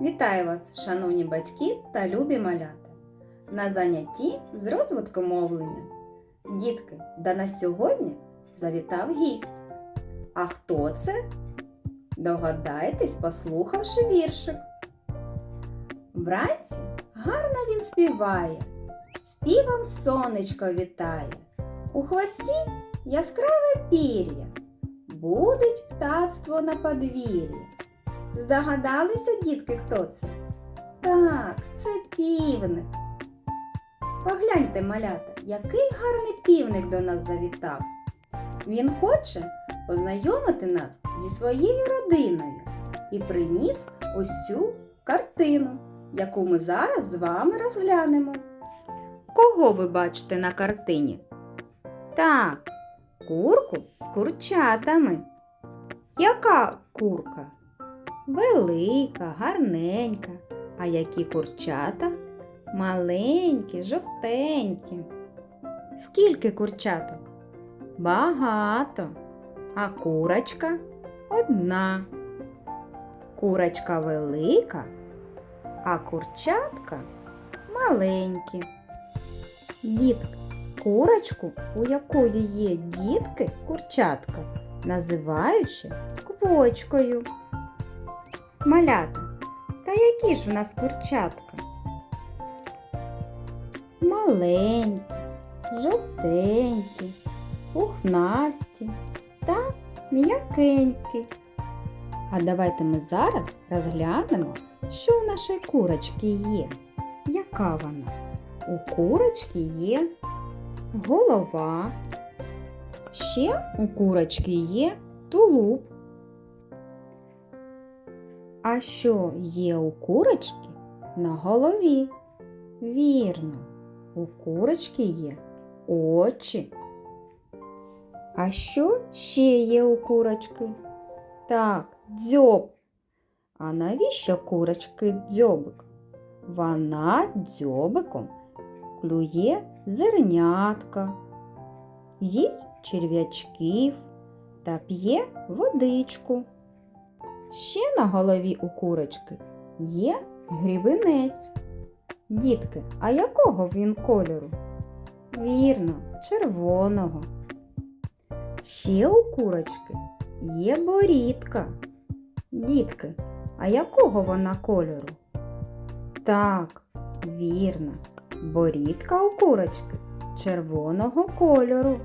Вітаю вас, шановні батьки та любі малята, на занятті з розвитку мовлення. Дітки, до нас сьогодні завітав гість. А хто це? Догадайтесь, послухавши віршик. Вранці гарно він співає, співом сонечко вітає. У хвості яскраве пір'я, будить птацтво на подвір'ї. Здогадалися, дітки, хто це? Так, це півник. Погляньте, малята, який гарний півник до нас завітав. Він хоче познайомити нас зі своєю родиною і приніс ось цю картину, яку ми зараз з вами розглянемо. Кого ви бачите на картині? Так, курку з курчатами. Яка курка? Велика, гарненька. А які курчата? Маленькі, жовтенькі. Скільки курчаток? Багато. А курочка одна. Курочка велика, а курчатка маленькі. Дітки, курочку, у якої є дітки, курчатка, називають ще квочкою. Малята, та які ж в нас курчатка? Маленькі, жовтенькі, пухнасті та м'якенькі. А давайте ми зараз розглянемо, що в нашої курочки є. Яка вона? У курочки є голова. Ще у курочки є тулуб. А що є у курочки на голові? Вірно, у курочки є очі. А що ще є у курочки? Так, дзьоб. А навіщо курочки дзьобик? Вона дзьобиком клює зернятка, їсть черв'ячків та п'є водичку. Ще на голові у курочки є грібинець. Дітки, а якого він кольору? Вірно, червоного. Ще у курочки є борідка. Дітки, а якого вона кольору? Так, вірно, борідка у курочки червоного кольору.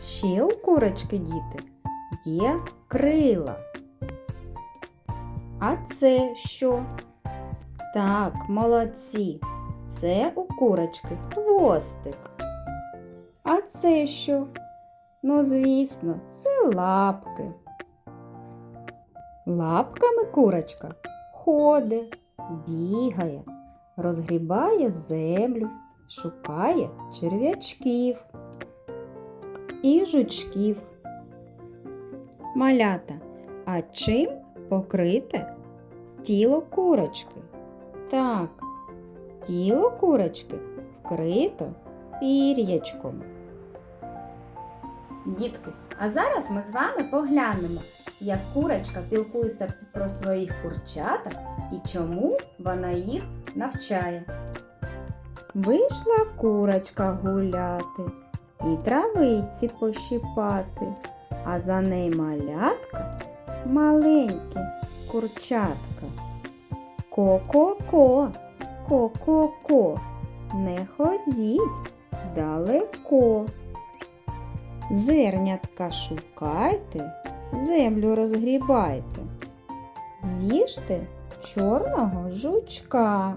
Ще у курочки, діти, є крила. А це що? Так, молодці. Це у курочки хвостик. А це що? Ну, звісно, це лапки. Лапками курочка ходить, бігає, розгрібає землю, шукає черв'ячків і жучків. Малята, а чим покрите тіло курочки? Так, тіло курочки вкрито пір'ячком. Дітки, а зараз ми з вами поглянемо, як курочка пілкується про своїх курчаток і чому вона їх навчає. Вийшла курочка гуляти і травиці пощипати, а за нею малятка маленькі курчатка. Ко-ко-ко, ко-ко-ко, не ходіть далеко. Зернятка шукайте, землю розгрібайте. З'їжте чорного жучка,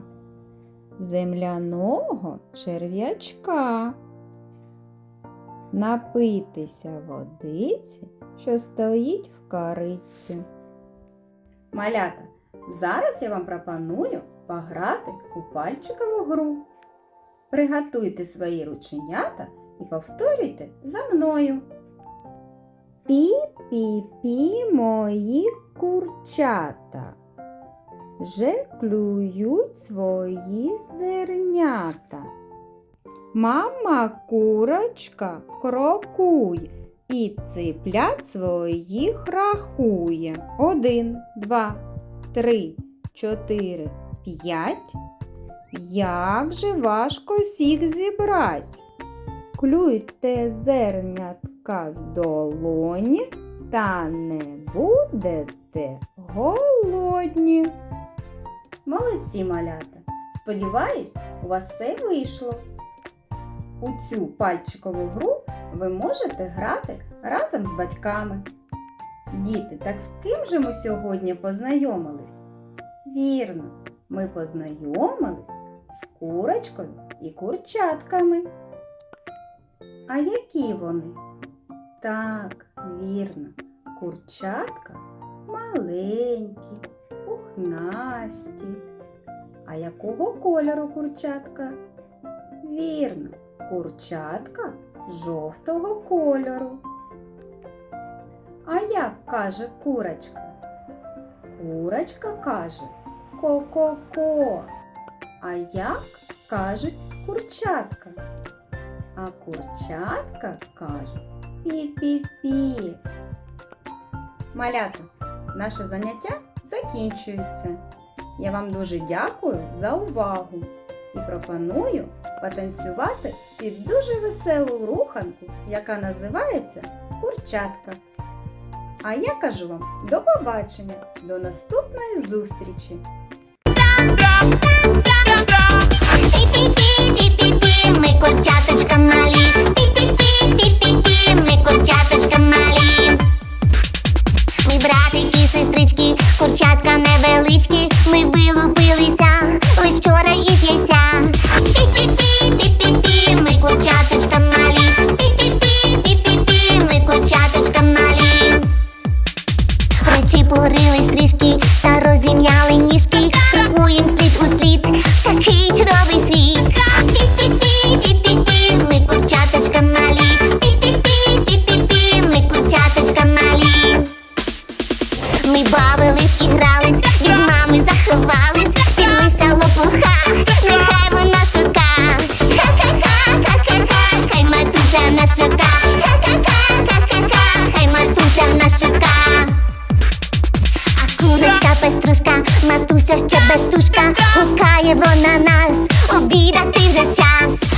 земляного черв'ячка. Напитися водиці, що стоїть в кариці. Малята, зараз я вам пропоную пограти у пальчикову гру. Приготуйте свої рученята і повторюйте за мною. Пі-пі-пі мої курчата. Же клюють свої зернята. Мама курочка крокує і циплят своїх рахує. Один, два, три, чотири, п'ять. Як же важко всіх зібрать. Клюйте зернятка з долоні, та не будете голодні. Молодці, малята! Сподіваюсь, у вас все вийшло. У цю пальчикову гру ви можете грати разом з батьками. Діти, так з ким же ми сьогодні познайомились? Вірно, ми познайомились з курочкою і курчатками. А які вони? Так, вірно, курчатка маленькі, пухнасті. А якого кольору курчатка? Вірно, курчатка жовтого кольору. А як каже курочка? Курочка каже ко-ко-ко. А як кажуть курчатка? А курчатка кажуть пі-пі-пі. Малята, наше заняття закінчується. Я вам дуже дякую за увагу і пропоную потанцювати під дуже веселу руханку, яка називається курчатка. А я кажу вам до побачення, до наступної зустрічі! Ми курчаточка малі. Пі-пі-пі-пі-пі-пі, ми курчаточка мами заховались, під вона шука. Ха-ха-ха-ха-ха-ха, хай матуся на шука. Ха-ха-ха-ха-ха-ха, хай матуся на шука. А курочка пеструшка, матуся щебетушка, гукає вона нас, обідати вже час.